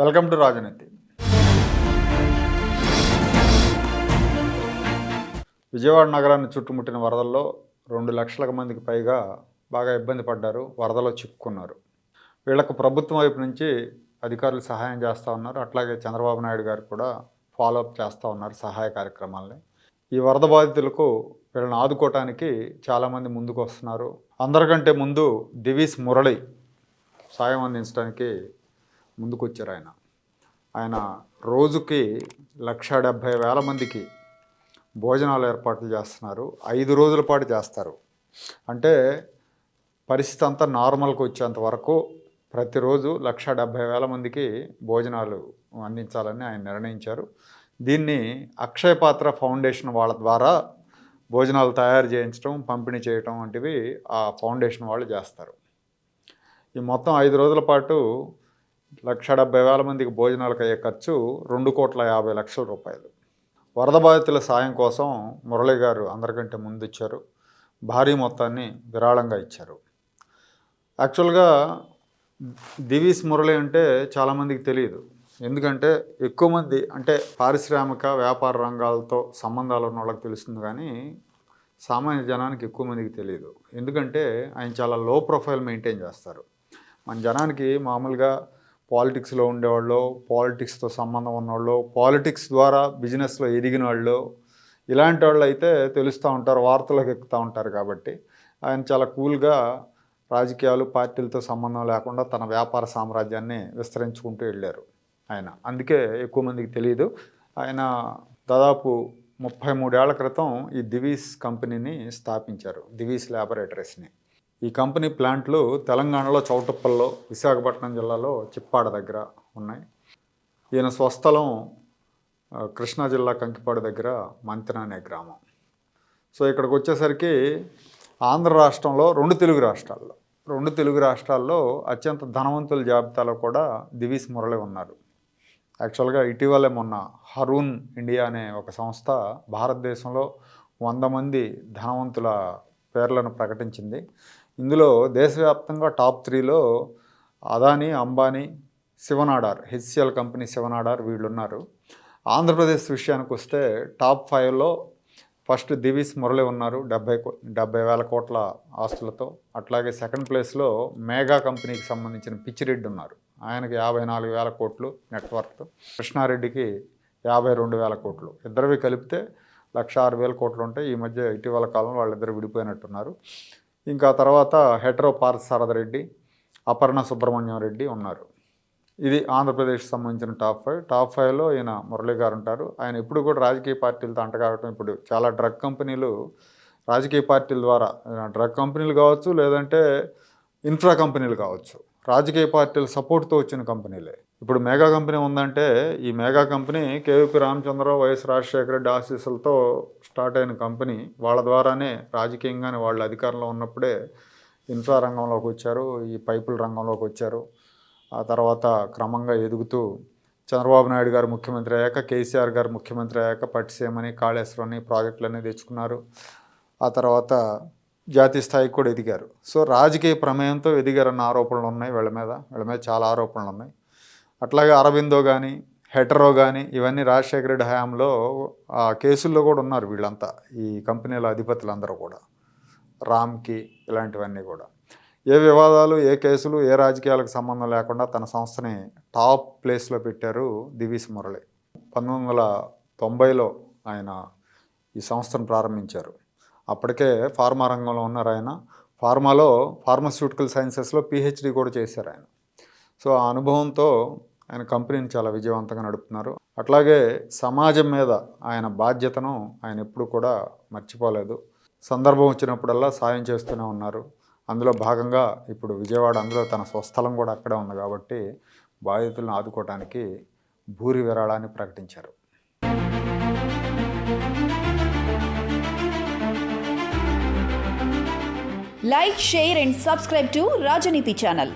Welcome to రాజనీతి. విజయవాడ నగరాన్ని చుట్టుముట్టిన వరదల్లో రెండు లక్షల మందికి పైగా బాగా ఇబ్బంది పడ్డారు వరదలో చిక్కుకున్నారు. వీళ్ళకు ప్రభుత్వం వైపు నుంచి అధికారులు సహాయం చేస్తూ ఉన్నారు. అట్లాగే చంద్రబాబు నాయుడు గారు కూడా ఫాలోఅప్ చేస్తూ ఉన్నారు సహాయ కార్యక్రమాలని. ఈ వరద బాధితులకు వీళ్ళని ఆదుకోవటానికి చాలామంది ముందుకు వస్తున్నారు. అందరికంటే ముందు దివీస్ మురళి సాయం అందించడానికి ముందుకొచ్చారు ఆయన ఆయన రోజుకి లక్ష డెబ్భై వేల మందికి భోజనాలు ఏర్పాట్లు చేస్తున్నారు. ఐదు రోజుల పాటు చేస్తారు. అంటే పరిస్థితి అంతా నార్మల్కి వచ్చేంత వరకు ప్రతిరోజు లక్ష డెబ్భై వేల మందికి భోజనాలు అందించాలని ఆయన నిర్ణయించారు. దీన్ని అక్షయ పాత్ర ఫౌండేషన్ వాళ్ళ ద్వారా భోజనాలు తయారు చేయించడం పంపిణీ చేయటం వంటివి ఆ ఫౌండేషన్ వాళ్ళు చేస్తారు. ఈ మొత్తం ఐదు రోజుల పాటు లక్ష డెబ్బై వేల మందికి భోజనాలకు అయ్యే ఖర్చు రెండు కోట్ల యాభై లక్షల రూపాయలు. వరద బాధితుల సాయం కోసం మురళి గారు అందరికంటే ముందు ఇచ్చారు. భారీ మొత్తాన్ని విరాళంగా ఇచ్చారు. యాక్చువల్గా దివీస్ మురళి అంటే చాలామందికి తెలియదు. ఎందుకంటే ఎక్కువ మంది అంటే పారిశ్రామిక వ్యాపార రంగాలతో సంబంధాలు ఉన్న వాళ్ళకి తెలుస్తుంది కానీ సామాన్య జనానికి ఎక్కువ మందికి తెలియదు. ఎందుకంటే ఆయన చాలా లో ప్రొఫైల్ మెయింటైన్ చేస్తారు. మన జనానికి మామూలుగా పాలిటిక్స్లో ఉండేవాళ్ళు పాలిటిక్స్తో సంబంధం ఉన్నవాళ్ళు పాలిటిక్స్ ద్వారా బిజినెస్లో ఎదిగిన వాళ్ళు ఇలాంటి వాళ్ళు అయితే తెలుస్తూ ఉంటారు వార్తలకు ఎక్కుతూ ఉంటారు కాబట్టి. ఆయన చాలా కూల్గా రాజకీయాలు పార్టీలతో సంబంధం లేకుండా తన వ్యాపార సామ్రాజ్యాన్ని విస్తరించుకుంటూ వెళ్ళారు ఆయన. అందుకే ఎక్కువ మందికి తెలియదు ఆయన దాదాపు ముప్పై మూడేళ్ళ క్రితం ఈ దివీస్ కంపెనీని స్థాపించారు దివీస్ ల్యాబొరేటరీస్ని. ఈ కంపెనీ ప్లాంట్లు తెలంగాణలో చౌటుప్పల్లో విశాఖపట్నం జిల్లాలో చిప్పాడ దగ్గర ఉన్నాయి. ఈయన స్వస్థలం కృష్ణా జిల్లా కంకిపాడు దగ్గర మంతెన అనే గ్రామం. సో ఇక్కడికి వచ్చేసరికి ఆంధ్ర రాష్ట్రంలో రెండు తెలుగు రాష్ట్రాల్లో రెండు తెలుగు రాష్ట్రాల్లో అత్యంత ధనవంతుల జాబితాలో కూడా దివీస్ మురళి ఉన్నారు. యాక్చువల్గా ఇటీవలే మొన్న హరూన్ ఇండియా అనే ఒక సంస్థ భారతదేశంలో వంద మంది ధనవంతుల పేర్లను ప్రకటించింది. ఇందులో దేశవ్యాప్తంగా టాప్ త్రీలో అదానీ అంబానీ శివనాడార్ హెచ్సిఎల్ కంపెనీ శివనాడార్ వీళ్ళు ఉన్నారు ఆంధ్రప్రదేశ్ విషయానికి వస్తే టాప్ ఫైవ్లో ఫస్ట్ దివీస్ మురళి ఉన్నారు డెబ్బై డెబ్బై వేల కోట్ల ఆస్తులతో. అట్లాగే సెకండ్ ప్లేస్లో మేఘా కంపెనీకి సంబంధించిన పిచ్చిరెడ్డి ఉన్నారు. ఆయనకి యాభై నాలుగు వేల కోట్లు నెట్వర్క్ కృష్ణారెడ్డికి యాభై రెండు వేల కోట్లు. ఇద్దరివి కలిపితే లక్ష ఆరు వేల కోట్లు ఉంటాయి. ఈ మధ్య ఇటీవల కాలంలో వాళ్ళిద్దరు విడిపోయినట్టున్నారు. ఇంకా తర్వాత హెటరో పార్థసారథ శారదరెడ్డి అపర్ణ సుబ్రహ్మణ్యం రెడ్డి ఉన్నారు. ఇది ఆంధ్రప్రదేశ్కి సంబంధించిన టాప్ ఫైవ్. టాప్ ఫైవ్లో ఈయన మురళి గారు ఉంటారు. ఆయన ఇప్పుడు కూడా రాజకీయ పార్టీలతో అంటగాగటం ఇప్పుడు చాలా డ్రగ్ కంపెనీలు రాజకీయ పార్టీల ద్వారా డ్రగ్ కంపెనీలు కావచ్చు లేదంటే ఇన్ఫ్రా కంపెనీలు కావచ్చు రాజకీయ పార్టీల సపోర్ట్తో వచ్చిన కంపెనీలే. ఇప్పుడు మేఘా కంపెనీ ఉందంటే ఈ Megha company KVP Ramachandra Rao YS Rajasekhara Reddy ఆశీస్సులతో స్టార్ట్ అయిన కంపెనీ. వాళ్ళ ద్వారానే రాజకీయంగానే వాళ్ళు అధికారంలో ఉన్నప్పుడే ఇన్ఫ్రా రంగంలోకి వచ్చారు ఈ పైపుల రంగంలోకి వచ్చారు. ఆ తర్వాత క్రమంగా ఎదుగుతూ చంద్రబాబు నాయుడు గారు ముఖ్యమంత్రి అయ్యాక కేసీఆర్ గారు ముఖ్యమంత్రి అయ్యాక పట్టిసీమని కాళేశ్వరని ప్రాజెక్టులన్నీ తెచ్చుకున్నారు. ఆ తర్వాత జాతీయ స్థాయికి కూడా ఎదిగారు. సో రాజకీయ ప్రమేయంతో ఎదిగారన్న ఆరోపణలు ఉన్నాయి వీళ్ళ మీద. వీళ్ళ మీద చాలా ఆరోపణలు ఉన్నాయి. అట్లాగే అరవిందో కానీ హెటరో కానీ ఇవన్నీ రాజశేఖర రెడ్డి హయాంలో ఆ కేసుల్లో కూడా ఉన్నారు వీళ్ళంతా. ఈ కంపెనీల అధిపతులందరూ కూడా. రామ్కి ఇలాంటివన్నీ కూడా. ఏ వివాదాలు ఏ కేసులు ఏ రాజకీయాలకు సంబంధం లేకుండా తన సంస్థని టాప్ ప్లేస్లో పెట్టారు దివీస్ మురళి. పంతొమ్మిది వందల తొంభైలో ఆయన ఈ సంస్థను ప్రారంభించారు. అప్పటికే ఫార్మా రంగంలో ఉన్నారు ఆయన. ఫార్మాలో ఫార్మస్యూటికల్ సైన్సెస్లో పిహెచ్డి కూడా చేశారు ఆయన. సో ఆ అనుభవంతో ఆయన కంపెనీని చాలా విజయవంతంగా నడుపుతున్నారు. అట్లాగే సమాజం మీద ఆయన బాధ్యతను ఆయన ఎప్పుడు కూడా మర్చిపోలేదు. సందర్భం వచ్చినప్పుడల్లా సాయం చేస్తూనే ఉన్నారు. అందులో భాగంగా ఇప్పుడు విజయవాడ అందులో తన స్వస్థలం కూడా అక్కడే ఉంది కాబట్టి బాధితులను ఆదుకోవడానికి భూరి విరాళాన్ని ప్రకటించారు. Like share and subscribe to Rajneeti channel